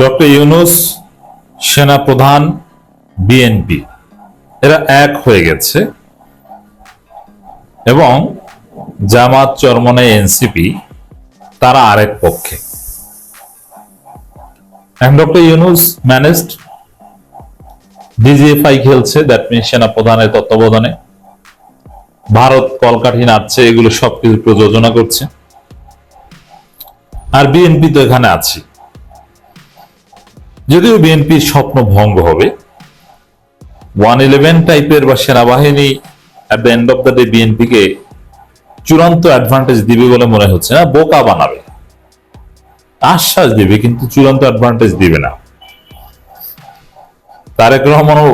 Doctor Yunus সেনা প্রধান BNP. এরা এক হয়ে গেছে। এবং জামাত চরমনে এনসিপি, তারা আরেক পক্ষে। Doctor Yunus managed. ডিজিএফআই খেলছে দ্যাট মিন সেনা প্রধানের তত্ত্বাবধানে। ভারত কলকাঠি নাড়ছে, এগুলো সবকিছু প্রযোজনা করছে। আর বিএনপি তো এখানে আছে। যদিও বিএনপির স্বপ্ন ভঙ্গ হবে, ওয়ান ইলেভেন টাইপের বা সেনাবাহিনী at the end of the day বিএনপিকে চূড়ান্ত অ্যাডভান্টেজ দিবে বলে মনে হচ্ছে না, বোকা বানাবে। আশ্বাস দিবে, কিন্তু চূড়ান্ত অ্যাডভান্টেজ দিবে না। তারেক রহমানও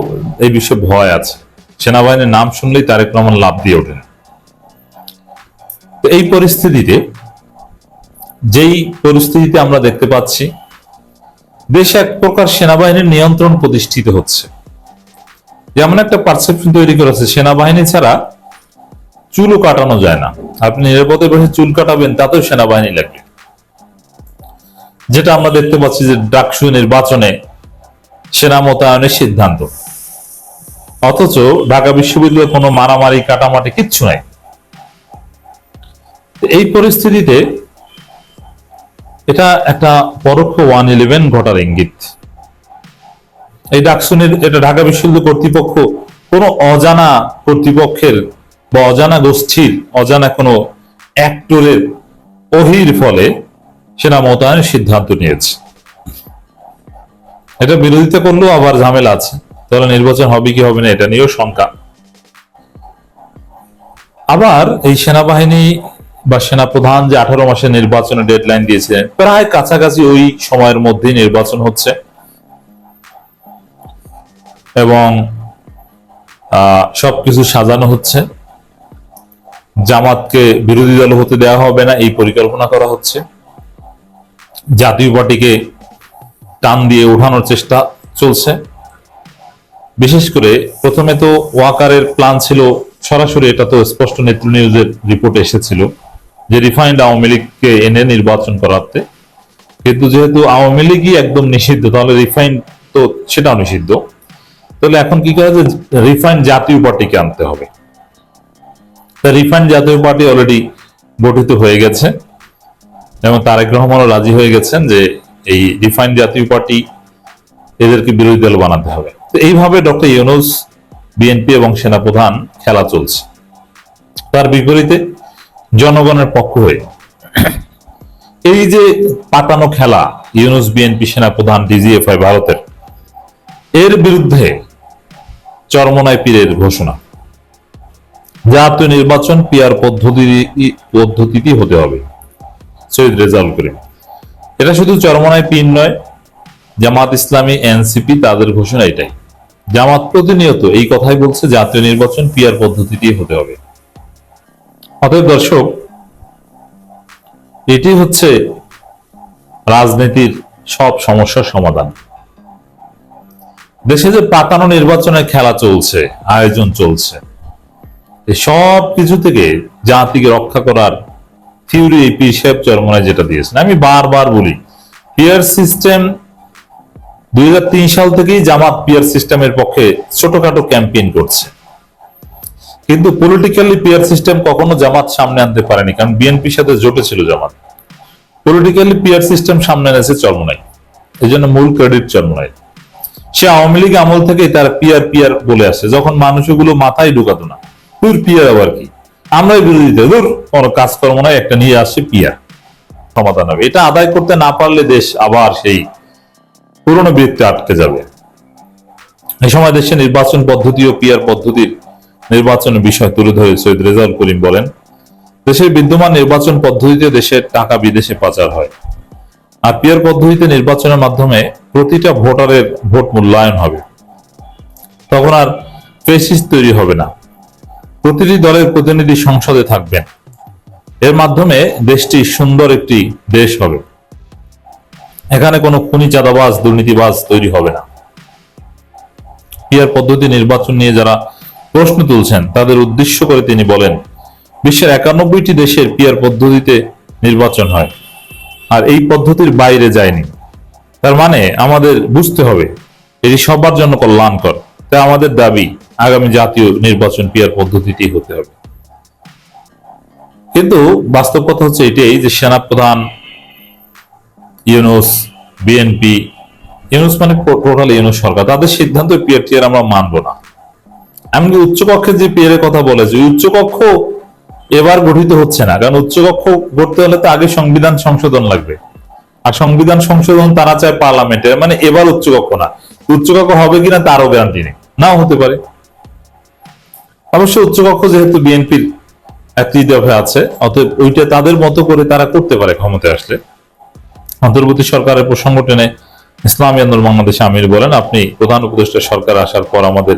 এই বিষয়ে ভয় আছে। সেনাবাহিনীর নাম শুনলেই তারেক রহমান লাভ দিয়ে ওঠেন। এই পরিস্থিতিতে, যেই পরিস্থিতিতে আমরা দেখতে পাচ্ছি দেশে এক প্রকার সেনাবাহিনীর নিয়ন্ত্রণ প্রতিষ্ঠিত হচ্ছে। যেমন একটা পারসেপশন তৈরি করেছে, সেনাবাহিনী ছাড়া চুলও কাটানো যায় না। আপনি নিরাপদে বসে চুল কাটাবেন, তাতেও সেনাবাহিনী লাগবে। যেটা আমরা দেখতে পাচ্ছি যে ডাকসু নির্বাচনে সেনা মোতায়েনের সিদ্ধান্ত। অথচ ঢাকা বিশ্ববিদ্যালয়ে কোনো মারামারি, কাটামাটি কিচ্ছু নাই। এই পরিস্থিতিতে এটা একটা পরোক্ষ ওয়ান ইলেভেন ঘটার ইঙ্গিত। এই ডাকসুনের এটা ঢাকা বিশ্ববিদ্যালয় কর্তৃপক্ষ কোনো অজানা কর্তৃপক্ষের বা অজানা গোষ্ঠীর, অজানা কোনো অ্যাক্টরের অহির ফলে সেনা মোতায়েনের সিদ্ধান্ত নিয়েছে। এটা বিরোধিতা করলেও আবার ঝামেলা আছে। তাহলে নির্বাচন হবে কি হবে না, এটা নিয়েও শঙ্কা। আবার এই সেনাবাহিনী বা সেনা প্রধান যে আঠারো মাসের নির্বাচনের ডেডলাইন দিয়েছিলেন প্রায় কাছাকাছি ওই সময়ের মধ্যে নির্বাচন হচ্ছে। এবং সবকিছু সাজানো হচ্ছে। জামাতকে বিরোধী দল হতে দেওয়া হবে না, এই পরিকল্পনা করা হচ্ছে। জাতীয় পার্টিকে টান দিয়ে ওঠানোর চেষ্টা চলছে। বিশেষ করে প্রথমে তো ওয়াকারের প্ল্যান ছিল, সরাসরি এটা তো স্পষ্ট নেত্র নিউজের রিপোর্ট এসেছিল। যে রিফাইন্ড আওয়ামী লীগকে এনে নির্বাচন করাতে। কিন্তু যেহেতু আওয়ামী লীগই একদম নিষিদ্ধ, তাহলে রিফাইন্ড তো সেটাও নিষিদ্ধ। তাহলে এখন কি করা যে রিফাইন্ড জাতীয় পার্টিকে আনতে হবে। তা রিফাইন্ড জাতীয় পার্টি অলরেডি গঠিত হয়ে গেছে। এবং তারেক রহমানও রাজি হয়ে গেছেন যে এই রিফাইন্ড জাতীয় পার্টি এদেরকে বিরোধী দল বানাতে হবে। তো এইভাবে ডক্টর ইউনুস, বিএনপি এবং সেনাপ্রধান খেলা চলছে। তার বিপরীতে জনগণের পক্ষ হয়ে। এই যে পাতানো খেলা, ইউনুস বিএনপি সেনাপ্রধান ডিজিএফআই ভারতের, এর বিরুদ্ধে চরমনায় পীরের ঘোষণা। জাতীয় নির্বাচন পিয়ার পদ্ধতি পদ্ধতিটি হতে হবে, সৈয়দ রেজাউল করিম। এটা শুধু চরমনায় পীর নয়, জামাত ইসলামী, এনসিপি, তাদের ঘোষণা এটাই। জামাত প্রতিনিয়ত এই কথাই বলছে, জাতীয় নির্বাচন পিয়ার পদ্ধতিতে হতে হবে। অতএব দর্শক, এটি হচ্ছে রাজনীতির সব সমস্যার সমাধান। দেশে যে পাতানো নির্বাচনের খেলা চলছে, আয়োজন চলছে সব কিছু থেকে জাতিকে রক্ষা করার থিওরি পীর সাহেব চরমনায় যেটা দিয়েছেন। আমি বারবার বলি, পিয়ার সিস্টেম দুই হাজার তিন সাল থেকেই জামাত পিয়ার সিস্টেমের পক্ষে ছোটখাটো ক্যাম্পেইন করছে। কিন্তু পলিটিক্যালি পিয়ার সিস্টেম কখনো জামাত সামনে আনতে পারেনি, কারণ বিএনপির সাথে জোটে ছিল জামাত। পলিটিক্যালি পিয়ার সিস্টেম সামনে এনেছে চরমনাই এই জন্য মূল ক্রেডিট চরমনাই। সে আওয়ামী লীগ আমল থেকে তার পিয়ার পিয়ার বলে আসে যখন মানুষ ওগুলো মাথায় ঢুকাতো না, তোর পিয়ার আবার কি? আমরাই বিরোধিতা দূর কোনো কাজকর্ম নয়, একটা নিয়ে আসছে পিয়ার সমাধান হবে। এটা আদায় করতে না পারলে দেশ আবার সেই পুরনো বৃত্তে আটকে যাবে। এই সময় দেশে নির্বাচন পদ্ধতি ও পিয়ার পদ্ধতির নির্বাচনের বিষয় তুলে ধরে সৈয়দ রেজাউল করিম বলেন, দেশের বিদ্যমান নির্বাচন পদ্ধতিতে দেশের টাকা বিদেশে পাচার হয়। আর পিয়ার পদ্ধতিতে নির্বাচনের মাধ্যমে প্রতিটা ভোটারের ভোট মূল্যায়ন হবে। তখন আর ফেসিস তৈরি হবে না। প্রতিটি দলের প্রতিনিধি সংসদে থাকবেন। এর মাধ্যমে দেশটি সুন্দর একটি দেশ হবে। এখানে কোনো খুনি চাঁদাবাজ, দুর্নীতিবাজ তৈরি হবে না। পিয়ার পদ্ধতি নির্বাচন নিয়ে যারা প্রশ্ন তুলছেন। তাদের উদ্দেশ্য করে তিনি বলেন, বিশ্বের একানব্বইটি দেশের পিয়ার পদ্ধতিতে নির্বাচন হয়, আর এই পদ্ধতির বাইরে যায়নি। তার মানে আমাদের বুঝতে হবে, এটি সবার জন্য কল্যাণকর। তাই আমাদের দাবি, আগামী জাতীয় নির্বাচন পিয়ার পদ্ধতিতেই হতে হবে। কিন্তু বাস্তব কথা হচ্ছে এটাই যে সেনাপ্রধান ইউনুস, বিএনপি, ইউনুস মানে টোটাল ইউনুস সরকার। তাদের সিদ্ধান্ত পিয়ার টিয়ার আমরা মানবো না। এমনকি উচ্চকক্ষের যে পিয়ারের কথা বলেছে উচ্চকক্ষ এবার গঠিত হচ্ছে না। কারণ উচ্চকক্ষ গড়তে হলে তো আগে সংবিধান সংশোধন লাগবে। আর সংবিধান সংশোধন তারা চায় পার্লামেন্টের মানে এবার উচ্চকক্ষ না। উচ্চকক্ষ হবে কিনা তারও গ্যারান্টি নেই। নাও হতে পারে। অবশ্য উচ্চকক্ষ যেহেতু বিএনপির একটি দফে আছে, অতএব ওইটা তাদের মতো করে তারা করতে পারে ক্ষমতায় আসলে। অন্তর্বর্তী সরকারের প্রসঙ্গ টেনে ইসলামী আন্দোলন বাংলাদেশ আমির বলেন, আপনি প্রধান উপদেষ্টা সরকার আসার পর আমাদের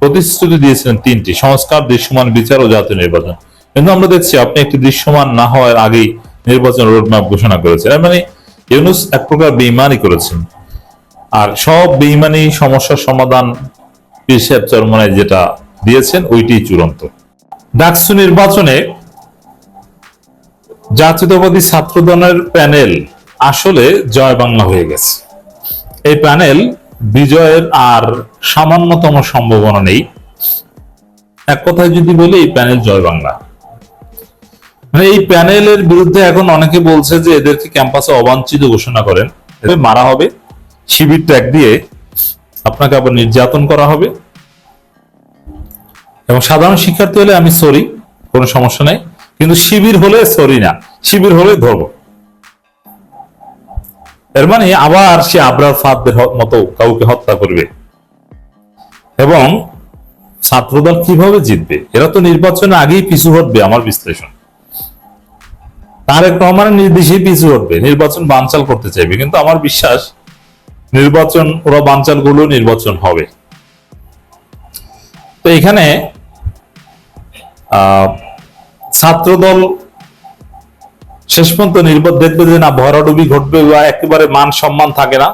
প্রতিশ্রুতি দিয়েছিলেন তিনটি, সংস্কার, দৃশ্যমান বিচার ও জাতীয় নির্বাচন। কিন্তু আমরা দেখছি আপনি একটি দৃশ্যমান না হওয়ার আগেই নির্বাচন রোডম্যাপ ঘোষণা করেছেন। মানে ইউনুস এক প্রকার বেইমানি করেছেন। আর সব বেইমানি সমস্যার সমাধান পীর সাহেব চরমনায় যেটা দিয়েছেন ওইটি চূড়ান্ত। ডাকসু নির্বাচনে জাতীয়তাবাদী ছাত্রদলের প্যানেল আসলে জয় বাংলা হয়ে গেছে। এই প্যানেল বিজয়ের আর সামান্যতম সম্ভাবনা নেই। এক কথায় যদি বলি, এই প্যানেল জয় বাংলা। মানে এই প্যানেলের বিরুদ্ধে এখন অনেকে বলছে যে এদেরকে ক্যাম্পাসে অবাঞ্ছিত ঘোষণা করেন। মারা হবে। শিবির ট্যাগ দিয়ে আপনাকে আবার নির্যাতন করা হবে। এবং সাধারণ শিক্ষার্থী হলে আমি সরি কোনো সমস্যা নেই। কিন্তু শিবির হলে সরি না। শিবির হলে ধরবো। এর মানে আবার সে আবরার ফাদদের হ- মতো কাউকে হত্যা করবে। এবং ছাত্রদল কীভাবে জিতবে? এরা তো নির্বাচনে আগেই পিছু হটবে আমার বিশ্লেষণ। তারেক রহমানের নির্দেশেই পিছু হটবে, নির্বাচন বানচাল করতে চাইবে। কিন্তু আমার বিশ্বাস, নির্বাচন, ওরা বানচালগুলো নির্বাচন হবে। তো এখানে ছাত্রদল শেষ পর্যন্ত নির্বাচন দেখবে যে না, ভরাডুবি ঘটবে বা একেবারে মান সম্মান থাকে না,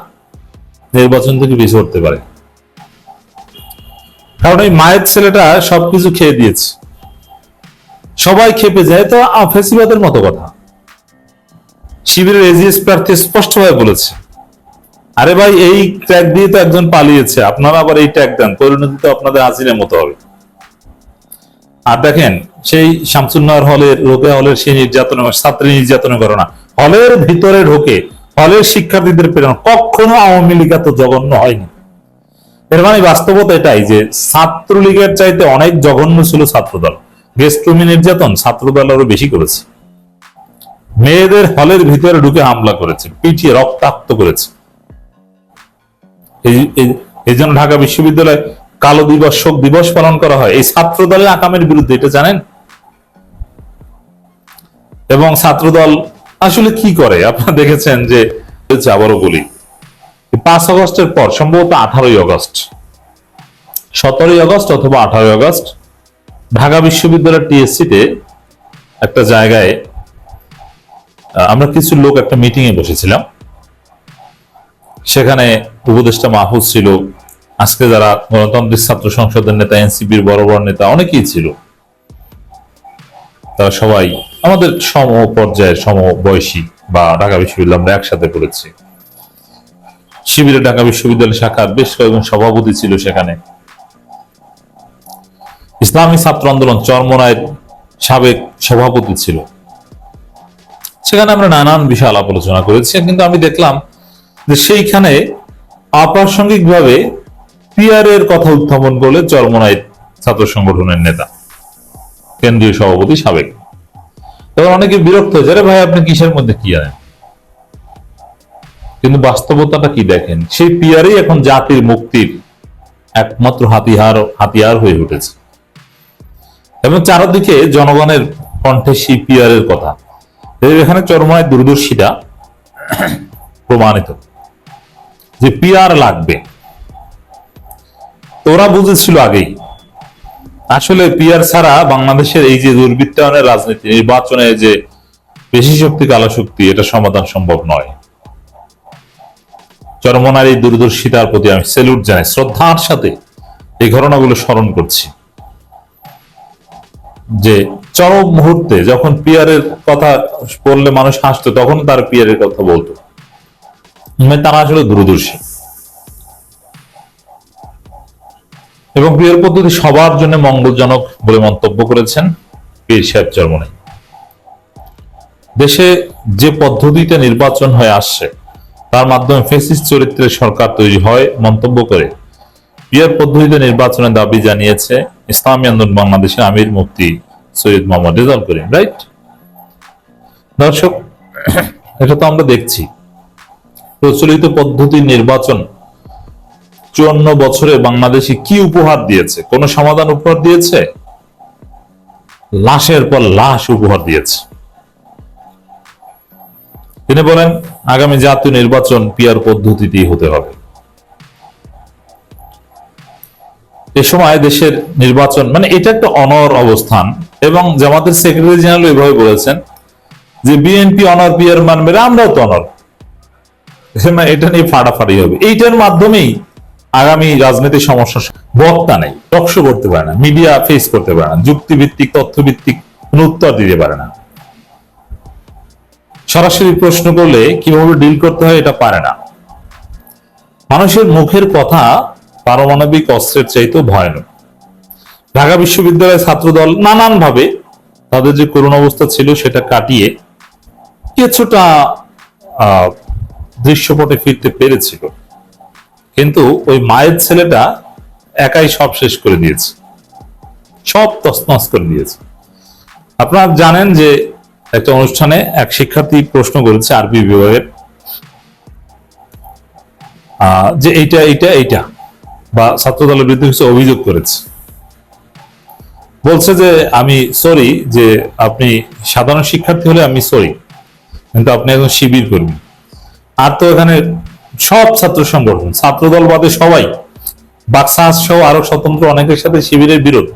নির্বাচন থেকে বেশি উঠতে পারে। কারণ এই মায়ের ছেলেটা সবকিছু খেয়ে দিয়েছে। সবাই খেপে যায় তো ফেসিবাদের মতো কথা। শিবিরের এজিএস প্রার্থী স্পষ্টভাবে বলেছে, আরে ভাই, এই ট্যাগ দিয়ে তো একজন পালিয়েছে, আপনারা আবার এই ট্যাগ দেন পরিণতি তো আপনাদের হাসিনের মতো হবে। আর দেখেন সেই শামসুন্নার হলের, রোকেয়া হলের সেই নির্যাতন ছাত্রী নির্যাতনের ঘটনা হলের ভিতরে ঢোকে, হলের শিক্ষার্থীদের প্রেরণ কখনো আওয়ামী লীগ এত জঘন্য হয়নি। এর মানে বাস্তবতা এটাই যে ছাত্রলীগের চাইতে অনেক জঘন্য ছিল ছাত্রদল। গেস্ট নির্যাতন ছাত্রদল আরও বেশি করেছে। মেয়েদের হলের ভিতরে ঢুকে হামলা করেছে, পিটিয়ে, রক্তাক্ত করেছে। এই- জন্য ঢাকা বিশ্ববিদ্যালয় কালো দিবস, শোক দিবস পালন করা হয়। এই ছাত্র দলের আকামের বিরুদ্ধে এটা জানেন? এবং ছাত্রদল আসলে কি করে? আপনারা দেখেছেন যে আবারও বলি পাঁচ আগস্টের পর, সম্ভবত আঠারোই আগস্ট। সতেরোই আগস্ট অথবা আঠারোই আগস্ট, ঢাকা বিশ্ববিদ্যালয়ের টিএসসিতে একটা জায়গায় আমরা কিছু লোক একটা মিটিং এ বসেছিলাম। সেখানে উপদেষ্টা মাহফুজ ছিল। আজকে যারা গণতান্ত্রিক ছাত্র সংসদের নেতা, এনসিপির বড় বড় নেতা, অনেকেই ছিল। তারা সবাই আমাদের সম পর্যায়ের সম বয়সী বা ঢাকা বিশ্ববিদ্যালয় আমরা একসাথে পড়েছি। শিবিরে ঢাকা বিশ্ববিদ্যালয় শাখার বেশ কয়েকজন সভাপতি ছিল সেখানে। ইসলামী ছাত্র আন্দোলন চরমনায়ের সাবেক সভাপতি ছিল। সেখানে আমরা নানান বিষয় আলাপ আলোচনা করেছি, কিন্তু আমি দেখলাম যে সেইখানে অপ্রাসঙ্গিকভাবে পিয়ারের কথা উত্থাপন করলে চরমনাই ছাত্র সংগঠনের নেতা, কেন্দ্রীয় সভাপতি সাবেক। তখন অনেকে বিরক্ত হয়েছে, আরে ভাই, আপনি কিসের মধ্যে কি জানেন? কিন্তু বাস্তবতাটা কি দেখেন? সেই পিয়ারই এখন জাতির মুক্তির একমাত্র হাতিয়ার হাতিয়ার হয়ে উঠেছে। এবং চারদিকে জনগণের কণ্ঠে সেই পিয়ারের কথা। এখানে চরমনায় দূরদর্শীটা প্রমাণিত। যে পিয়ার লাগবে। ওরা বুঝেছিল আগেই আসলে পিয়ার ছাড়া বাংলাদেশের এই যে দুর্বৃত্তায়নের রাজনীতি, নির্বাচনে যে বেশি শক্তি, কালো শক্তি, এটা সমাধান সম্ভব নয়। চরমনার এই দূরদর্শিতার প্রতি আমি সেলুট জানাই, শ্রদ্ধার সাথে এই ঘটনাগুলো স্মরণ করছি। যে চরম মুহূর্তে যখন পিয়ারের কথা বললে মানুষ হাসতো, তখন তার পিয়ারের কথা বলতো। মানে তারা আসলে দূরদর্শী। এবং বিয়ের পদ্ধতি সবার জন্য মঙ্গলজনক বলে মন্তব্য করেছেন পীর সাহেব চরমনে দেশে যে পদ্ধতিতে নির্বাচন হয়ে আসছে, তার মাধ্যমে ফেসিস চরিত্রের সরকার তৈরি হয় মন্তব্য করে। বিয়ের পদ্ধতিতে নির্বাচনের দাবি জানিয়েছে ইসলামী আন্দোলন বাংলাদেশের আমির মুফতি সৈয়দ মোহাম্মদ রেজাল করিম, রাইট? দর্শক, এটা তো আমরা দেখছি। প্রচলিত পদ্ধতির নির্বাচন চুয়ান্ন বছরে বাংলাদেশে কি উপহার দিয়েছে? কোন সমাধান উপহার দিয়েছে? লাশের পর লাশ উপহার দিয়েছে। তিনি বলেন, আগামী জাতীয় নির্বাচন পিয়ার পদ্ধতিতেই হতে হবে। এ সময় দেশের নির্বাচন মানে এটা একটা অনর অবস্থান এবং জামাতের সেক্রেটারি জেনারেল এভাবে বলেছেন যে, বিএনপি অনর পিয়ার মানবে আমরাও তো অনর। মানে এটা নিয়ে ফাড়াফাড়ি হবে। এইটার মাধ্যমেই আগামী রাজনৈতিক সমস্যা বক্তা নেই টকশো করতে পারে না মিডিয়া ফেস করতে পারে না, যুক্তিভিত্তিক, তথ্যভিত্তিক কোনো উত্তর দিতে পারে না। সরাসরি প্রশ্ন করলে কীভাবে ডিল করতে হয় এটা পারে না। মানুষের মুখের কথা পারমাণবিক অস্ত্রের চাইতেও ভয়ানক। ঢাকা বিশ্ববিদ্যালয়ের ছাত্রদল নানান ভাবে তাদের যে করুণ অবস্থা ছিল সেটা কাটিয়ে কিছুটা দৃশ্যপটে ফিরতে পেরেছিল। কিন্তু ওই মায়ের ছেলেটা একাই সব শেষ করে দিয়েছে সব তসনস করে দিয়েছে আপনারা জানেন যে একটা অনুষ্ঠানে এক শিক্ষার্থী প্রশ্ন করেছে আরবি বিভাগের যে এইটা এইটা এইটা, বা ছাত্র দলের বিরুদ্ধে কিছু অভিযোগ করেছে। বলছে যে আমি সরি যে আপনি সাধারণ শিক্ষার্থী হলে আমি সরি কিন্তু আপনি একজন শিবির কর্মী। আর তো এখানে সব ছাত্র সংগঠন ছাত্রদল বাদে সবাই বাক্সাস সহ আরও স্বতন্ত্র অনেকের সাথে শিবিরের বিরোধ।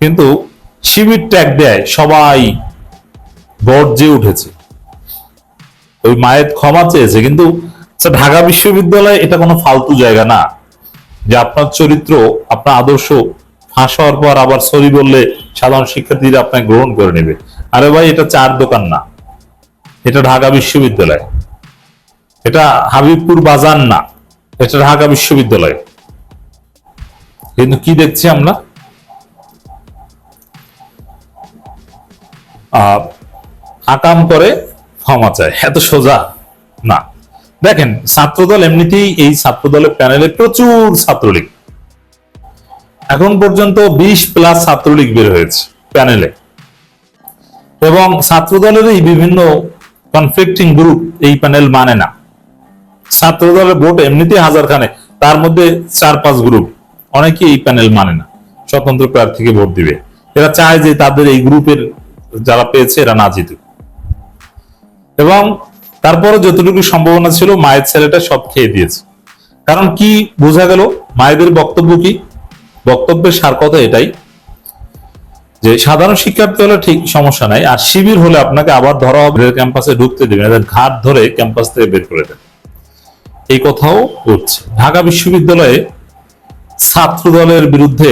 কিন্তু শিবির ট্যাগ দেয় সবাই গর্জে উঠেছে। ওই মায়ের ক্ষমা চেয়েছে কিন্তু আচ্ছা, ঢাকা বিশ্ববিদ্যালয় এটা কোনো ফালতু জায়গা না। যে আপনার চরিত্র আপনার আদর্শ ফাঁস হওয়ার পর আবার সরি বললে সাধারণ শিক্ষার্থীরা আপনাকে গ্রহণ করে নেবে। আরে ভাই এটা চার দোকান না। এটা ঢাকা বিশ্ববিদ্যালয়। এটা হাবিবপুর বাজার না, এটা ঢাকা বিশ্ববিদ্যালয়। কিন্তু কি দেখছি আমরা? আকাম করে ক্ষমা চায়, এত সোজা? না। দেখেন, ছাত্রদল এমনিতেই এই ছাত্রদলের প্যানেলে প্রচুর ছাত্রলীগ। এখন পর্যন্ত বিশ প্লাস ছাত্রলীগ বের হয়েছে প্যানেলে। এবং ছাত্রদলেরই বিভিন্ন কনফ্লিক্টিং গ্রুপ এই প্যানেল মানে না। ছাত্রদলের ভোট এমনিতেই হাজার খানে তার মধ্যে চার পাঁচ গ্রুপ অনেকে এই প্যানেল মানে না। স্বতন্ত্র প্রার্থীকে ভোট দিবে। এরা চায় যে তাদের এই গ্রুপের যারা পেয়েছে এরা না জিতুক। এবং তারপরে যতটুকু সম্ভাবনা ছিল, মায়ের ছেলেটা সব খেয়ে দিয়েছে। কারণ কি বোঝা গেল, মায়েদের বক্তব্য কি? বক্তব্যের সার কথা এটাই যে সাধারণ শিক্ষার্থী হলে ঠিক সমস্যা নাই। আর শিবির হলে আপনাকে আবার ধরা হবে ক্যাম্পাসে ঢুকতে দেবে ঘাট ধরে ক্যাম্পাস থেকে বের করে দেবে। এই কথাও উঠছে। ঢাকা বিশ্ববিদ্যালয়ে ছাত্র দলের বিরুদ্ধে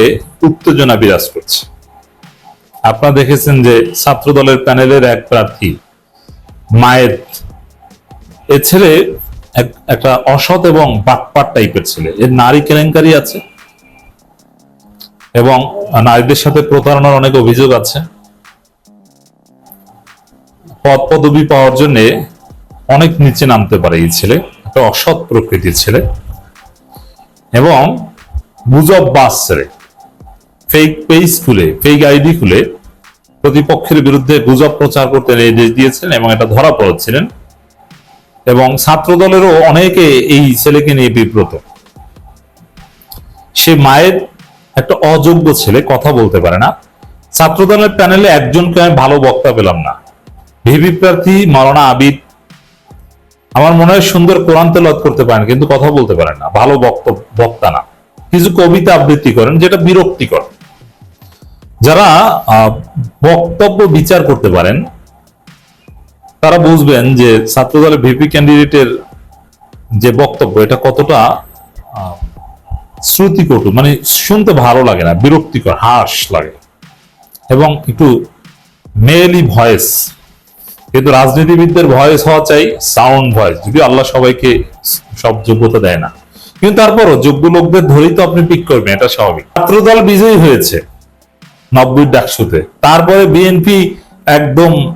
উত্তেজনা বিরাজ করছে। আপনারা দেখেছেন যে ছাত্র দলের প্যানেলের এক প্রার্থী, মায়ের, এ ছেলে একটা অসৎ এবং বাটপাট টাইপের ছেলে। এর নারী কেলেঙ্কারি আছে এবং নারীদের সাথে প্রতারণার অনেক অভিযোগ আছে। পদ পদবি পাওয়ার জন্য অনেক নিচে নামতে পারে এই ছেলে। একটা অসৎ প্রকৃতির ছেলে এবং গুজব বাস ছেড়ে ফেক পেজ খুলে ফেক আইডি খুলে প্রতিপক্ষের বিরুদ্ধে গুজব প্রচার করতে নির্দেশ দিয়েছিলেন এবং এটা ধরা পড়েছিলেন। এবং ছাত্র দলেরও অনেকে এই ছেলেকে নিয়ে বিব্রত। সে মায়ের একটা অযোগ্য ছেলে, কথা বলতে পারে না। ছাত্র দলের প্যানেলে একজনকে আমি ভালো বক্তা পেলাম না। ভিভি প্রার্থী মাওলানা আবিদ আমার মনে হয় সুন্দর কোরআন তেলাওয়াত করতে পারেন, কিন্তু কথা বলতে পারেন না। ভালো বক্তব্য বক্তা না। কিছু কবিতা আবৃত্তি করেন, যেটা বিরক্তিকর। যারা বক্তব্য বিচার করতে পারেন, তারা বুঝবেন যে ছাত্রদলের ভিপি ক্যান্ডিডেটের যে বক্তব্য, এটা কতটা শ্রুতিকটু মানে শুনতে ভালো লাগে না, বিরক্তিকর হাস লাগে। এবং একটু মেয়েলি ভয়েস কিন্তু রাজনীতিবিদদের ভয়েস হওয়া চাই সাউন্ড ভয়েস যদি আল্লাহ সবাইকে সব যোগ্যতা দেয় না। কিন্তু তারপরও যোগ্য লোকদের ধরেই তো আপনি পিক করবেন, এটা স্বাভাবিক। ছাত্রদল বিজয়ী হয়েছে নব্বই ডাকসুতে। তারপরে বিএনপি একদম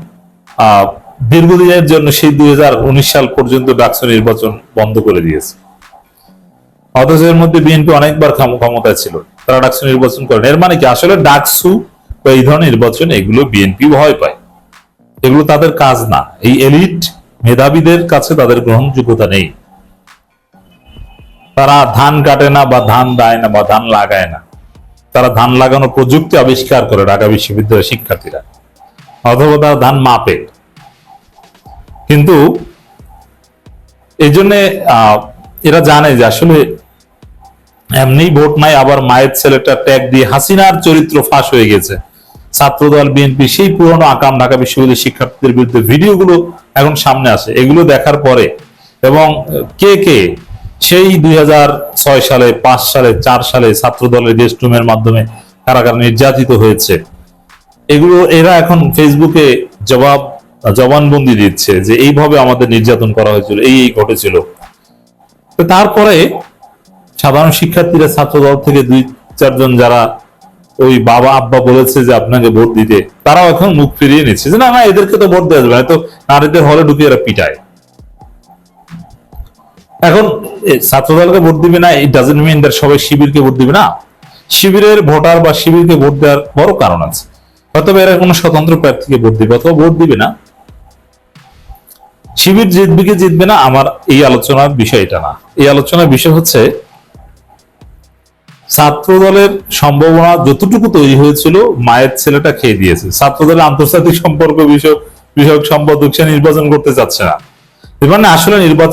দীর্ঘদিনের জন্য সেই দুই হাজার উনিশ সাল পর্যন্ত ডাকসু নির্বাচন বন্ধ করে দিয়েছে। অথচ এর মধ্যে বিএনপি অনেকবার ক্ষম- ক্ষমতায় ছিল। তারা ডাকসু নির্বাচন করেন। এর মানে কি? আসলে ডাকসু বা এই ধরনের নির্বাচন এগুলো বিএনপি ভয় পায়। এগুলো তাদের কাজ না। এই এলিট মেধাবীদের কাছে তাদের গ্রহণযোগ্যতা নেই। তারা ধান কাটে না বা ধান দেয় না বা ধান লাগায় না। তারা ধান লাগানোর প্রযুক্তি আবিষ্কার করে ঢাকা বিশ্ববিদ্যালয়ের শিক্ষার্থীরা। অথবা তারা ধান মাপে। কিন্তু এই জন্যে এরা জানে যে আসলে এমনি ভোট নাই, আবার মায়ের ছেলেটা ট্যাগ দিয়ে হাসিনার চরিত্র ফাঁস হয়ে গেছে। ছাত্রদল বিএনপি সেই পুরনো আকাম ঢাকা বিশ্ববিদ্যালয়ের শিক্ষার্থীদের বিরুদ্ধে ভিডিওগুলো এখন সামনে আসে। এগুলো দেখার পরে এবং কে কে সেই দুই হাজার ছয় সালে, পাঁচ সালে, চার সালে ছাত্রদলের গেস্ট রুমের মাধ্যমে কারা কারা নির্যাতিত হয়েছে। এগুলো, এরা এখন ফেসবুকে জবাব, জবানবন্দি দিচ্ছে যে এইভাবে আমাদের নির্যাতন করা হয়েছিল, এই এই ঘটেছিল। তারপরে সাধারণ শিক্ষার্থীরা ছাত্রদল থেকে দুই, চারজন যারা ওই বাবা আব্বা বলেছে যে আপনাকে ভোট দিতে। তারাও এখন মুখ ফিরিয়ে নিচ্ছে যে না না এদেরকে তো ভোট দেওয়া যাবে না। তো নারীদের হলে ঢুকিয়ে এরা পিটায়। এখন এ, ছাত্রদলকে ভোট দিবে না এই ডাজেন্ট মিন দ্যাট সবাই শিবিরকে ভোট দিবে না। শিবিরের ভোটার বা শিবিরকে ভোট দেওয়ার বড় কারণ আছে। হয়তো এরা কোনো স্বতন্ত্র প্রার্থীকে ভোট দিবে অথবা ভোট দিবে না। শিবির জিতবে কি জিতবে না আমার এই আলোচনার বিষয় এটা না। এই আলোচনার বিষয় হচ্ছে ছাত্র দলের সম্ভাবনা যতটুকু তৈরি হয়েছিল, মায়ের ছেলেটা খেয়ে দিয়েছে। ছাত্র দলের আন্তর্জাতিক সম্পর্ক বিষয়ক বিষয়ক সম্পাদক সে নির্বাচন করতে চাচ্ছে না। এর মানে আসলে নির্বাচন